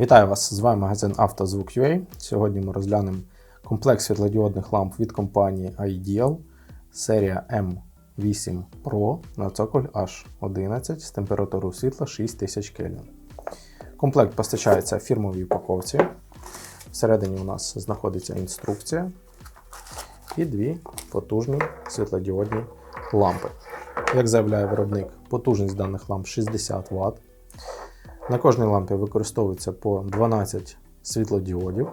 Вітаю вас! З вами магазин «Автозвук.UA». Сьогодні ми розглянемо комплект світлодіодних ламп від компанії Ideal, серія M8 Pro на цоколь H11 з температурою світла 6000 Кельвін. Комплект постачається в фірмовій упаковці. Всередині у нас знаходиться інструкція і дві потужні світлодіодні лампи. Як заявляє виробник, потужність даних ламп 60 Вт. На кожній лампі використовується по 12 світлодіодів.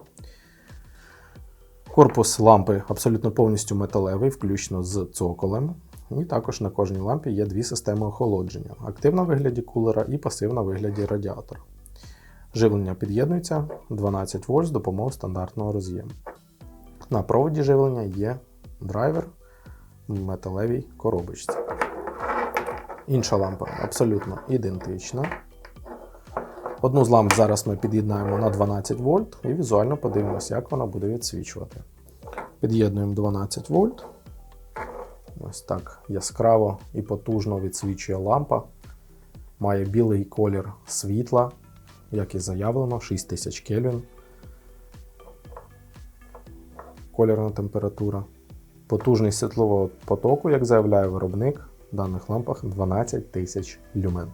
Корпус лампи абсолютно повністю металевий, включно з цоколем. І також на кожній лампі є дві системи охолодження: активна в вигляді кулера і пасивна в вигляді радіатора. Живлення під'єднується 12 вольт з допомогою стандартного роз'єму. На проводі живлення є драйвер в металевій коробочці. Інша лампа абсолютно ідентична. Одну з ламп зараз ми під'єднаємо на 12 вольт і візуально подивимося, як вона буде відсвічувати. Під'єднуємо 12 вольт. Ось так яскраво і потужно відсвічує лампа. Має білий колір світла, як і заявлено, 6000 Кельвін. Кольорна температура. Потужність світлового потоку, як заявляє виробник, в даних лампах 12 тисяч люмен.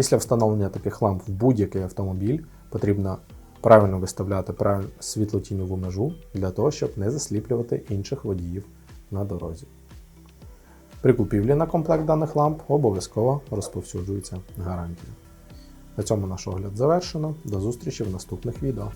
Після встановлення таких ламп в будь-який автомобіль потрібно правильно виставляти правильну світлотіньову межу для того, щоб не засліплювати інших водіїв на дорозі. При купівлі на комплект даних ламп обов'язково розповсюджується гарантія. На цьому наш огляд завершено. До зустрічі в наступних відео.